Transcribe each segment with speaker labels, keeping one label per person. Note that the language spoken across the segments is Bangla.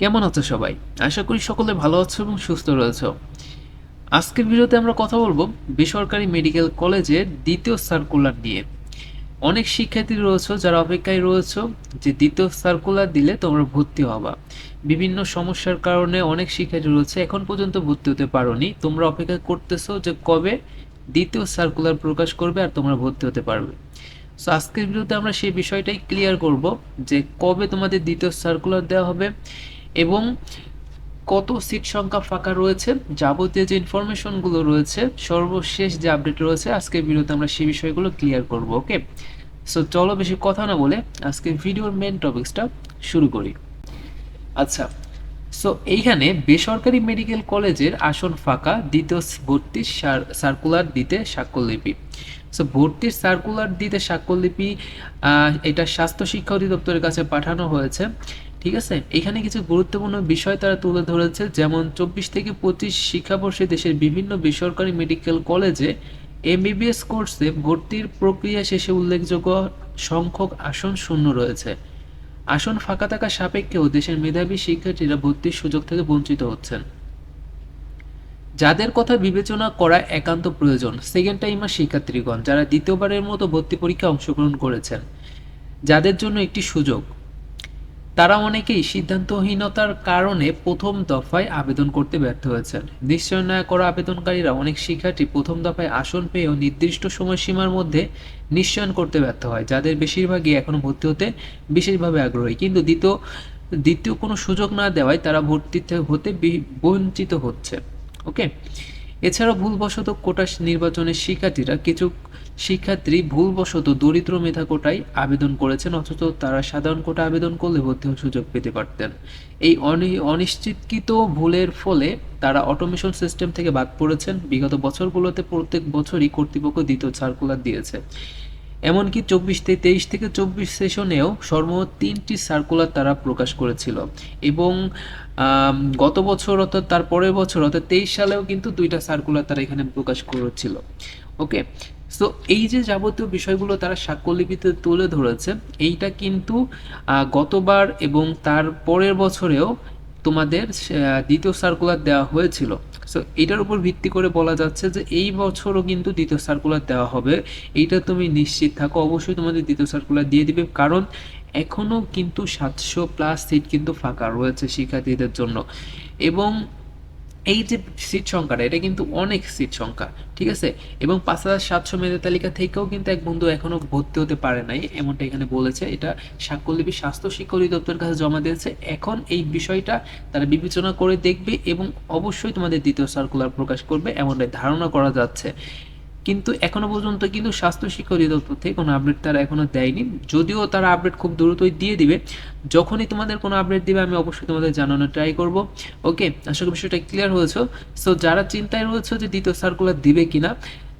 Speaker 1: কেমন আছো সবাই? আশা করি সকলে ভালো আছো এবং সুস্থ রয়েছো। আজকের ভিডিওতে আমরা কথা বলব বেসরকারি মেডিকেল কলেজের দ্বিতীয় সার্কুলার নিয়ে। অনেক শিক্ষার্থী রয়েছে যারা অপেক্ষায় রয়েছে যে দ্বিতীয় সার্কুলার দিলে তোমরা ভর্তি হবা। বিভিন্ন সমস্যার কারণে অনেক শিক্ষার্থী রয়েছে, এখন পর্যন্ত ভর্তি হতে পারোনি। তোমরা অপেক্ষা করতেছো যে কবে দ্বিতীয় সার্কুলার প্রকাশ করবে আর তোমরা ভর্তি হতে পারবে। সো আজকের ভিডিওতে আমরা সেই বিষয়টাই ক্লিয়ার করব যে কবে তোমাদের দ্বিতীয় সার্কুলার দেওয়া হবে। এবং কত সিট সংখ্যা ফাঁকা রয়েছে যাবতীয় যে ইনফরমেশনগুলো রয়েছে সর্বশেষ যে আপডেট রয়েছে আজকের ভিডিওতে আমরা সেই বিষয়গুলো ক্লিয়ার করব ওকে সো চলো বেশি কথা না বলে আজকে ভিডিওর মেন টপিকসটা শুরু করি। আচ্ছা সো এইখানে বেসরকারি মেডিকেল কলেজের আসন ফাঁকা দ্বিতীয় ভর্তির সার্কুলার দিতে স্বাক্ষরলিপি সো ভর্তির সার্কুলার দিতে স্বাক্ষরলিপি আহ, এটা স্বাস্থ্য শিক্ষা অধিদপ্তরের কাছে পাঠানো হয়েছে। ঠিক আছে? এখানে কিছু গুরুত্বপূর্ণ বিষয় তারা তুলে ধরেছে, যেমন চব্বিশ থেকে পঁচিশ শিক্ষাবর্ষে দেশের বিভিন্ন বেসরকারি মেডিকেল কলেজে এমবিবিএস কোর্সে ভর্তির প্রক্রিয়া শেষে উল্লেখযোগ্য সংখ্যক আসন শূন্য রয়েছে। আসন ফাঁকা থাকা সাপেক্ষেও দেশের মেধাবী শিক্ষার্থীরা ভর্তির সুযোগ থেকে বঞ্চিত হচ্ছেন। যাদের কথা বিবেচনা করা একান্ত প্রয়োজন সেকেন্ড টাইমার শিক্ষার্থীগণ, যারা দ্বিতীয়বারের মতো ভর্তি পরীক্ষায় অংশগ্রহণ করেছেন। যাদের জন্য একটি সুযোগ তারা অনেকেই সিদ্ধান্তহীনতার কারণে প্রথম দফায় আবেদন করতে ব্যর্থ হয়েছেন। নিশ্চয় না করা আবেদনকারীরা অনেক শিক্ষার্থী প্রথম দফায় আসন পেয়েও নির্দিষ্ট সময়সীমার মধ্যে নিশ্চয়ন করতে ব্যর্থ হয়, যাদের বেশিরভাগই এখনও ভর্তি হতে বিশেষভাবে আগ্রহী। কিন্তু দ্বিতীয় দ্বিতীয় কোনো সুযোগ না দেওয়ায় তারা ভর্তিতে হতে বঞ্চিত হচ্ছে। ওকে? এছাড়াও ভুলবশত কোটা নির্বাচনের শিক্ষার্থীরা কিছু শিক্ষার্থী ভুলবশত দরিদ্র মেধা কোটায় আবেদন করেছেন, অথচ তারা সাধারণ কোটা আবেদন করলে ভর্তি হওয়ার সুযোগ পেতে পারতেন। এই অনি- অনিশ্চিতকৃত ভুলের ফলে তারা অটোমেশন সিস্টেম থেকে বাদ পড়েছেন। বিগত বছরগুলোতে প্রত্যেক বছরই কর্তৃপক্ষ দ্বিতীয় সার্কুলার দিয়েছে। এমনকি চব্বিশ তেইশ থেকে চব্বিশ সেশনেও সর্বমোট তিনটি সার্কুলার তারা প্রকাশ করেছিল। এবং গত বছর অর্থাৎ তার পরের বছর অর্থাৎ তেইশ সালেও কিন্তু দুইটা সার্কুলার তারা এখানে প্রকাশ করেছিল। ওকে সো এই যে যাবতীয় বিষয়গুলো তারা সাক্ষ্যলিপিতে তুলে ধরেছে, এইটা কিন্তু গতবার এবং তার পরের বছরেও তোমাদের দ্বিতীয় সার্কুলার দেওয়া হয়েছিল। সো এটার উপর ভিত্তি করে বলা যাচ্ছে যে এই বছরও কিন্তু দ্বিতীয় সার্কুলার দেওয়া হবে। এইটা তুমি নিশ্চিত থাকো, অবশ্যই তোমাদের দ্বিতীয় সার্কুলার দিয়ে দিবে। কারণ এখনও কিন্তু সাতশো প্লাস সিট কিন্তু ফাঁকা রয়েছে শিক্ষার্থীদের জন্য। এবং এই যে সিট সংখ্যাটা, এটা কিন্তু অনেক সিট সংখ্যা, ঠিক আছে? এবং পাঁচ হাজার সাতশো মেধা তালিকা থেকেও কিন্তু এক বন্ধু এখনও ভর্তি হতে পারে নাই, এমনটা এখানে বলেছে। এটা সাক্ষ্যলিপি স্বাস্থ্য শিক্ষা অধিদপ্তরের কাছে জমা দিয়েছে। এখন এই বিষয়টা তারা বিবেচনা করে দেখবে এবং অবশ্যই তোমাদের দ্বিতীয় সার্কুলার প্রকাশ করবে, এমনটাই ধারণা করা যাচ্ছে। কিন্তু এখনও পর্যন্ত কিন্তু স্বাস্থ্য শিক্ষা অধিদপ্তর থেকে কোনো আপডেট তারা এখনও দেয়নি। যদিও তারা আপডেট খুব দ্রুতই দিয়ে দিবে। যখনই তোমাদের কোনো আপডেট দিবে, আমি অবশ্যই তোমাদের জানানোর ট্রাই করব। ওকে আশা করি বিষয়টা ক্লিয়ার হয়েছে। সো যারা চিন্তায় রয়েছে যে দ্বিতীয় সার্কুলার দিবে কিনা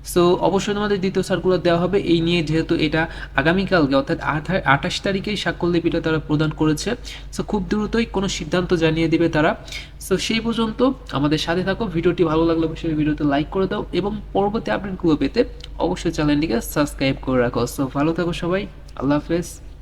Speaker 1: সো অবশ্যই তোমাদের দ্বিতীয় সার্কুলার দেওয়া হবে। এই নিয়ে যেহেতু এটা আগামীকালকে, অর্থাৎ আঠা- আঠাশ তারিখেই স্বাক্ষরলিপিটা তারা প্রদান করেছে। সো খুব দ্রুতই কোনো সিদ্ধান্ত জানিয়ে দেবে তারা। সো সেই পর্যন্ত আমাদের সাথে থাকো। ভিডিওটি ভালো লাগলে অবশ্যই ভিডিওতে লাইক করে দাও এবং পরবর্তী আপডেটগুলো পেতে অবশ্যই চ্যানেলটিকে সাবস্ক্রাইব করে রাখো। সো ভালো থাকো সবাই। আল্লাহ হাফেজ।